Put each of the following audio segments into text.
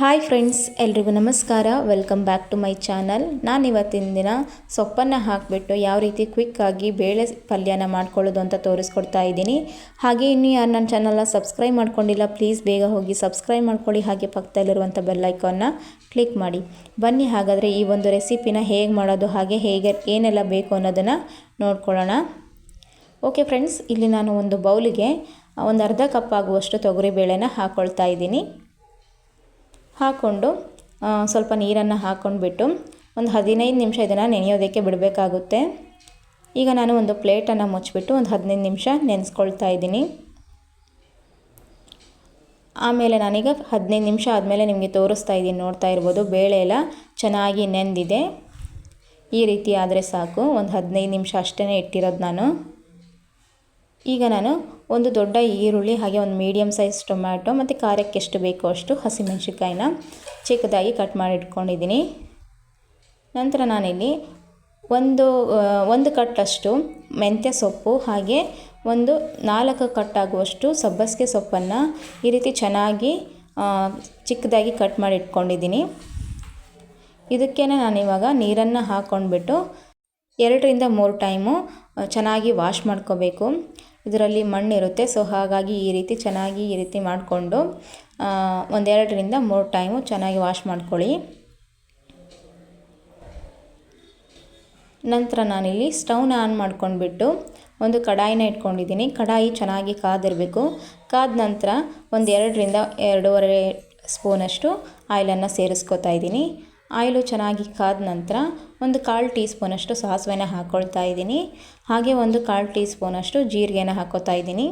Hi friends ಎಲ್ರಿಗೂ ನಮಸ್ಕಾರ. Welcome back to my channel ನಾನು ಇವತ್ತಿನ ದಿನ ಸೊಪ್ಪನ್ನು ಹಾಕಿಬಿಟ್ಟು ಯಾವ ರೀತಿ ಕ್ವಿಕ್ಕಾಗಿ ಬೇಳೆ ಪಲ್ಯನ ಮಾಡ್ಕೊಳ್ಳೋದು ಅಂತ ತೋರಿಸ್ಕೊಡ್ತಾ ಇದ್ದೀನಿ. ಹಾಗೆ ಇನ್ನೂ ಯಾರು ನನ್ನ ಚಾನಲ್ನ ಸಬ್ಸ್ಕ್ರೈಬ್ ಮಾಡ್ಕೊಂಡಿಲ್ಲ ಪ್ಲೀಸ್ ಬೇಗ ಹೋಗಿ ಸಬ್ಸ್ಕ್ರೈಬ್ ಮಾಡ್ಕೊಳ್ಳಿ. ಹಾಗೆ ಪಕ್ಕದಲ್ಲಿರುವಂಥ ಬೆಲ್ಲೈಕನ್ನ ಕ್ಲಿಕ್ ಮಾಡಿ. ಬನ್ನಿ, ಹಾಗಾದರೆ ಈ ಒಂದು ರೆಸಿಪಿನ ಹೇಗೆ ಮಾಡೋದು, ಹಾಗೆ ಹೇಗೆ ಏನೆಲ್ಲ ಬೇಕು ಅನ್ನೋದನ್ನು ನೋಡ್ಕೊಳ್ಳೋಣ. ಓಕೆ ಫ್ರೆಂಡ್ಸ್ ಇಲ್ಲಿ ನಾನು ಒಂದು ಬೌಲಿಗೆ ಒಂದು ಅರ್ಧ ಕಪ್ ಆಗುವಷ್ಟು ತೊಗರಿಬೇಳೆನ ಹಾಕ್ಕೊಳ್ತಾ ಇದ್ದೀನಿ. ಹಾಕ್ಕೊಂಡು ಸ್ವಲ್ಪ ನೀರನ್ನು ಹಾಕ್ಕೊಂಡ್ಬಿಟ್ಟು ಒಂದು ಹದಿನೈದು ನಿಮಿಷ ಇದನ್ನು ನೆನೆಯೋದಕ್ಕೆ ಬಿಡಬೇಕಾಗುತ್ತೆ. ಈಗ ನಾನು ಒಂದು ಪ್ಲೇಟನ್ನು ಮುಚ್ಚಿಬಿಟ್ಟು ಒಂದು ಹದಿನೈದು ನಿಮಿಷ ನೆನೆಸ್ಕೊಳ್ತಾ ಇದ್ದೀನಿ. ಆಮೇಲೆ ನಾನೀಗ ಹದಿನೈದು ನಿಮಿಷ ಆದಮೇಲೆ ನಿಮಗೆ ತೋರಿಸ್ತಾ ಇದ್ದೀನಿ, ನೋಡ್ತಾ ಇರ್ಬೋದು. ಬೇಳೆ ಎಲ್ಲ ಚೆನ್ನಾಗಿ ನೆಂದಿದೆ. ಈ ರೀತಿ ಆದರೆ ಸಾಕು. ಒಂದು ಹದಿನೈದು ನಿಮಿಷ ಅಷ್ಟೇ ಇಟ್ಟಿರೋದು ನಾನು. ಈಗ ನಾನು ಒಂದು ದೊಡ್ಡ ಈರುಳ್ಳಿ ಹಾಗೆ ಒಂದು ಮೀಡಿಯಮ್ ಸೈಜ್ ಟೊಮ್ಯಾಟೊ ಮತ್ತು ಖಾರಕ್ಕೆ ಎಷ್ಟು ಬೇಕೋ ಅಷ್ಟು ಹಸಿಮೆಣ್ಸಿನ್ಕಾಯಿನ ಚಿಕ್ಕದಾಗಿ ಕಟ್ ಮಾಡಿ ಇಟ್ಕೊಂಡಿದ್ದೀನಿ. ನಂತರ ನಾನಿಲ್ಲಿ ಒಂದು ಒಂದು ಕಟ್ಟಷ್ಟು ಮೆಂತ್ಯ ಸೊಪ್ಪು ಹಾಗೆ ಒಂದು ನಾಲ್ಕು ಕಟ್ಟಾಗುವಷ್ಟು ಸಬ್ಬಸಿಗೆ ಸೊಪ್ಪನ್ನು ಈ ರೀತಿ ಚೆನ್ನಾಗಿ ಚಿಕ್ಕದಾಗಿ ಕಟ್ ಮಾಡಿ ಇಟ್ಕೊಂಡಿದ್ದೀನಿ. ಇದಕ್ಕೇ ನಾನಿವಾಗ ನೀರನ್ನು ಹಾಕ್ಕೊಂಡ್ಬಿಟ್ಟು ಎರಡರಿಂದ ಮೂರು ಟೈಮು ಚೆನ್ನಾಗಿ ವಾಶ್ ಮಾಡ್ಕೋಬೇಕು. ಇದರಲ್ಲಿ ಮಣ್ಣಿರುತ್ತೆ. ಸೊ ಹಾಗಾಗಿ ಈ ರೀತಿ ಚೆನ್ನಾಗಿ ಈ ರೀತಿ ಮಾಡಿಕೊಂಡು ಒಂದೆರಡರಿಂದ ಮೂರು ಟೈಮು ಚೆನ್ನಾಗಿ ವಾಶ್ ಮಾಡ್ಕೊಳ್ಳಿ. ನಂತರ ನಾನಿಲ್ಲಿ ಸ್ಟೌನ್ ಆನ್ ಮಾಡ್ಕೊಂಡ್ಬಿಟ್ಟು ಒಂದು ಕಡಾಯಿನ ಇಟ್ಕೊಂಡಿದ್ದೀನಿ. ಕಡಾಯಿ ಚೆನ್ನಾಗಿ ಕಾದಿರಬೇಕು. ಕಾದ ನಂತರ ಒಂದೆರಡರಿಂದ ಎರಡೂವರೆ ಸ್ಪೂನಷ್ಟು ಆಯಿಲನ್ನು ಸೇರಿಸ್ಕೊತಾ ಇದ್ದೀನಿ. ಆಯಿಲು ಚೆನ್ನಾಗಿ ಕಾದ ನಂತರ ಒಂದು ಕಾಲು ಟೀ ಸ್ಪೂನಷ್ಟು ಸಾಸಿವೆನ ಹಾಕ್ಕೊಳ್ತಾ ಇದ್ದೀನಿ. ಹಾಗೆ ಒಂದು ಕಾಲು ಟೀ ಸ್ಪೂನಷ್ಟು ಜೀರಿಗೆನ ಹಾಕೋತಾ ಇದ್ದೀನಿ.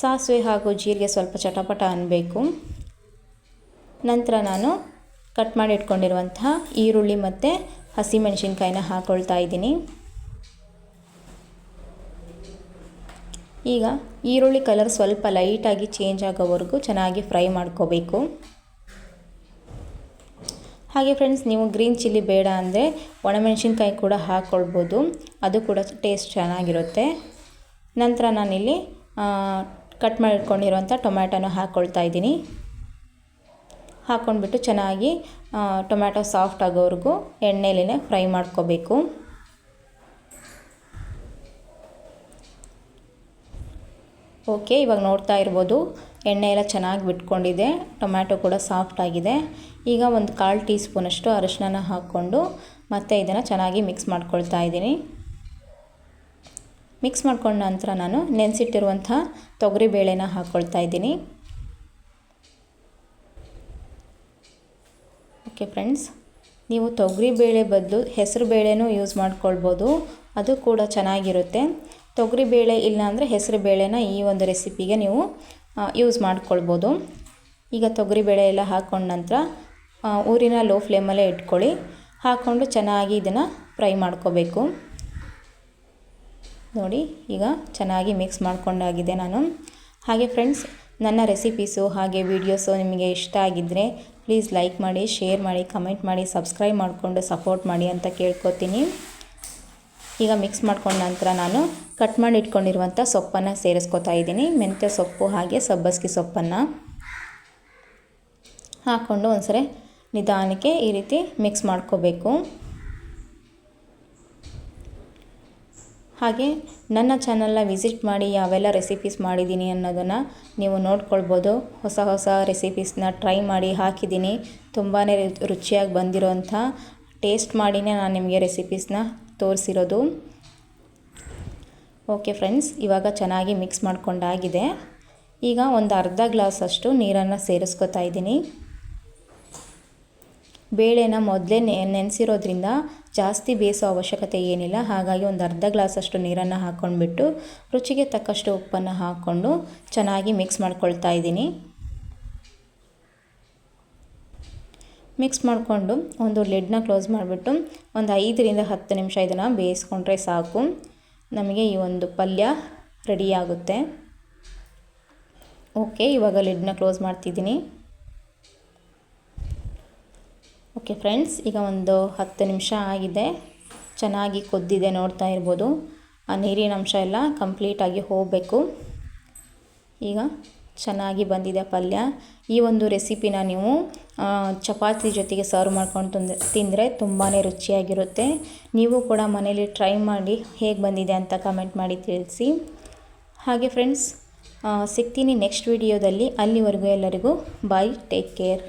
ಸಾಸಿವೆ ಹಾಗೂ ಜೀರಿಗೆ ಸ್ವಲ್ಪ ಚಟಪಟ ಅನ್ನಬೇಕು ನಂತರ ನಾನು ಕಟ್ ಮಾಡಿ ಇಟ್ಕೊಂಡಿರುವಂತಹ ಈರುಳ್ಳಿ ಮತ್ತು ಹಸಿಮೆಣಸಿನ್ಕಾಯಿನ ಹಾಕ್ಕೊಳ್ತಾ ಇದ್ದೀನಿ. ಈಗ ಈರುಳ್ಳಿ ಕಲರ್ ಸ್ವಲ್ಪ ಲೈಟಾಗಿ ಚೇಂಜ್ ಆಗೋವರೆಗೂ ಚೆನ್ನಾಗಿ ಫ್ರೈ ಮಾಡ್ಕೋಬೇಕು. ಹಾಗೆ ಫ್ರೆಂಡ್ಸ್ ನೀವು ಗ್ರೀನ್ ಚಿಲ್ಲಿ ಬೇಡ ಅಂದರೆ ಒಣಮೆಣಸಿನ್ಕಾಯಿ ಕೂಡ ಹಾಕ್ಕೊಳ್ಬೋದು ಅದು ಕೂಡ ಟೇಸ್ಟ್ ಚೆನ್ನಾಗಿರುತ್ತೆ. ನಂತರ ನಾನಿಲ್ಲಿ ಕಟ್ ಮಾಡಿಟ್ಕೊಂಡಿರುವಂಥ ಟೊಮ್ಯಾಟೊನ ಹಾಕ್ಕೊಳ್ತಾ ಇದ್ದೀನಿ. ಹಾಕ್ಕೊಂಡ್ಬಿಟ್ಟು ಚೆನ್ನಾಗಿ ಟೊಮ್ಯಾಟೊ ಸಾಫ್ಟ್ ಆಗೋವರೆಗೂ ಎಣ್ಣೆಲಿನೇ ಫ್ರೈ ಮಾಡ್ಕೋಬೇಕು. ಓಕೆ ಇವಾಗ ನೋಡ್ತಾ ಇರ್ಬೋದು. ಎಣ್ಣೆ ಎಲ್ಲ ಚೆನ್ನಾಗಿ ಬಿಟ್ಕೊಂಡಿದೆ. ಟೊಮ್ಯಾಟೊ ಕೂಡ ಸಾಫ್ಟ್ ಆಗಿದೆ. ಈಗ ಒಂದು ಕಾಲು ಟೀ ಸ್ಪೂನಷ್ಟು ಅರಿಶಿನ ಹಾಕ್ಕೊಂಡು ಮತ್ತೆ ಇದನ್ನು ಚೆನ್ನಾಗಿ ಮಿಕ್ಸ್ ಮಾಡ್ಕೊಳ್ತಾ ಇದ್ದೀನಿ. ಮಿಕ್ಸ್ ಮಾಡ್ಕೊಂಡ ನಂತರ ನಾನು ನೆನೆಸಿಟ್ಟಿರುವಂಥ ತೊಗರಿ ಬೇಳೆನ ಹಾಕ್ಕೊಳ್ತಾ ಇದ್ದೀನಿ. ಓಕೆ ಫ್ರೆಂಡ್ಸ್ ನೀವು ತೊಗರಿ ಬೇಳೆ ಬದಲು ಹೆಸರು ಬೇಳೆನೂ ಯೂಸ್ ಮಾಡ್ಕೊಳ್ಬೋದು. ಅದು ಕೂಡ ಚೆನ್ನಾಗಿರುತ್ತೆ. ತೊಗರಿ ಬೇಳೆ ಇಲ್ಲ ಅಂದರೆ ಹೆಸರು ಬೇಳೆನ ಈ ಒಂದು ರೆಸಿಪಿಗೆ ನೀವು ಯೂಸ್ ಮಾಡ್ಕೊಳ್ಬೋದು. ಈಗ ತೊಗರಿಬೇಳೆ ಎಲ್ಲ ಹಾಕ್ಕೊಂಡ ನಂತರ ಊರಿನ ಲೋ ಫ್ಲೇಮಲ್ಲೇ ಇಟ್ಕೊಳ್ಳಿ. ಹಾಕ್ಕೊಂಡು ಚೆನ್ನಾಗಿ ಇದನ್ನು ಫ್ರೈ ಮಾಡ್ಕೋಬೇಕು. ನೋಡಿ, ಈಗ ಚೆನ್ನಾಗಿ ಮಿಕ್ಸ್ ಮಾಡ್ಕೊಂಡಾಗಿದೆ ನಾನು. ಹಾಗೆ ಫ್ರೆಂಡ್ಸ್ ನನ್ನ ರೆಸಿಪೀಸು ಹಾಗೆ ವೀಡಿಯೋಸು ನಿಮಗೆ ಇಷ್ಟ ಆಗಿದ್ದರೆ ಪ್ಲೀಸ್ ಲೈಕ್ ಮಾಡಿ ಶೇರ್ ಮಾಡಿ ಕಮೆಂಟ್ ಮಾಡಿ ಸಬ್ಸ್ಕ್ರೈಬ್ ಮಾಡಿಕೊಂಡು ಸಪೋರ್ಟ್ ಮಾಡಿ ಅಂತ ಕೇಳ್ಕೊತೀನಿ. ಈಗ ಮಿಕ್ಸ್ ಮಾಡ್ಕೊಂಡ ನಂತರ ನಾನು ಕಟ್ ಮಾಡಿ ಇಟ್ಕೊಂಡಿರುವಂಥ ಸೊಪ್ಪನ್ನು ಸೇರಿಸ್ಕೊತಾ ಇದ್ದೀನಿ. ಮೆಂತ್ಯ ಸೊಪ್ಪು ಹಾಗೆ ಸಬ್ಬಸ್ಗೆ ಸೊಪ್ಪನ್ನು ಹಾಕ್ಕೊಂಡು ಒಂದ್ಸರಿ ನಿಧಾನಕ್ಕೆ ಈ ರೀತಿ ಮಿಕ್ಸ್ ಮಾಡ್ಕೋಬೇಕು. ಹಾಗೆ ನನ್ನ ಚಾನಲ್ನ ವಿಸಿಟ್ ಮಾಡಿ ಯಾವೆಲ್ಲ ರೆಸಿಪೀಸ್ ಮಾಡಿದ್ದೀನಿ ಅನ್ನೋದನ್ನು ನೀವು ನೋಡ್ಕೊಳ್ಬೋದು. ಹೊಸ ಹೊಸ ರೆಸಿಪೀಸ್ನ ಟ್ರೈ ಮಾಡಿ ಹಾಕಿದ್ದೀನಿ. ತುಂಬಾ ರುಚಿಯಾಗಿ ಬಂದಿರೋಂಥ ಟೇಸ್ಟ್ ಮಾಡಿನೇ ನಾನು ನಿಮಗೆ ರೆಸಿಪೀಸ್ನ ತೋರಿಸಿರೋದು. ಓಕೆ ಫ್ರೆಂಡ್ಸ್ ಇವಾಗ ಚೆನ್ನಾಗಿ ಮಿಕ್ಸ್ ಮಾಡಿಕೊಂಡಾಗಿದೆ. ಈಗ ಒಂದು ಅರ್ಧ ಗ್ಲಾಸಷ್ಟು ನೀರನ್ನು ಸೇರಿಸ್ಕೊತಾ ಇದ್ದೀನಿ. ಬೇಳೆನ ಮೊದಲೇ ನೆನೆಸಿರೋದ್ರಿಂದ ಜಾಸ್ತಿ ಬೇಯಿಸೋ ಅವಶ್ಯಕತೆ ಏನಿಲ್ಲ. ಹಾಗಾಗಿ ಒಂದು ಅರ್ಧ ಗ್ಲಾಸಷ್ಟು ನೀರನ್ನು ಹಾಕ್ಕೊಂಡ್ಬಿಟ್ಟು ರುಚಿಗೆ ತಕ್ಕಷ್ಟು ಉಪ್ಪನ್ನು ಹಾಕ್ಕೊಂಡು ಚೆನ್ನಾಗಿ ಮಿಕ್ಸ್ ಮಾಡ್ಕೊಳ್ತಾ ಇದ್ದೀನಿ. ಮಿಕ್ಸ್ ಮಾಡಿಕೊಂಡು ಒಂದು ಲೆಡ್ನ ಕ್ಲೋಸ್ ಮಾಡಿಬಿಟ್ಟು ಒಂದು ಐದರಿಂದ ಹತ್ತು ನಿಮಿಷ ಇದನ್ನು ಬೇಯಿಸ್ಕೊಂಡ್ರೆ ಸಾಕು. ನಮಗೆ ಈ ಒಂದು ಪಲ್ಯ ರೆಡಿಯಾಗುತ್ತೆ ಓಕೆ ಇವಾಗ ಲೆಡ್ನ ಕ್ಲೋಸ್ ಮಾಡ್ತಿದ್ದೀನಿ. ಓಕೆ ಫ್ರೆಂಡ್ಸ್ ಈಗ ಒಂದು ಹತ್ತು ನಿಮಿಷ ಆಗಿದೆ. ಚೆನ್ನಾಗಿ ಕೊದ್ದಿದೆ ನೋಡ್ತಾ ಇರ್ಬೋದು. ಆ ನೀರಿನ ಅಂಶ ಎಲ್ಲ ಕಂಪ್ಲೀಟಾಗಿ ಹೋಗಬೇಕು. ಈಗ ಚೆನ್ನಾಗಿ ಬಂದಿದೆ ಪಲ್ಯ. ಈ ಒಂದು ರೆಸಿಪಿನ ನೀವು ಚಪಾತಿ ಜೊತೆಗೆ ಸರ್ವ್ ಮಾಡ್ಕೊಂಡು ತಂದ, ತಿಂದರೆ ತುಂಬಾ ರುಚಿಯಾಗಿರುತ್ತೆ. ನೀವು ಕೂಡ ಮನೇಲಿ ಟ್ರೈ ಮಾಡಿ ಹೇಗೆ ಬಂದಿದೆ ಅಂತ ಕಮೆಂಟ್ ಮಾಡಿ ತಿಳಿಸಿ. ಹಾಗೆ ಫ್ರೆಂಡ್ಸ್ ಸಿಗ್ತೀನಿ ನೆಕ್ಸ್ಟ್ ವಿಡಿಯೋದಲ್ಲಿ ಅಲ್ಲಿವರೆಗೂ ಎಲ್ಲರಿಗೂ ಬಾಯ್ ಟೇಕ್ ಕೇರ್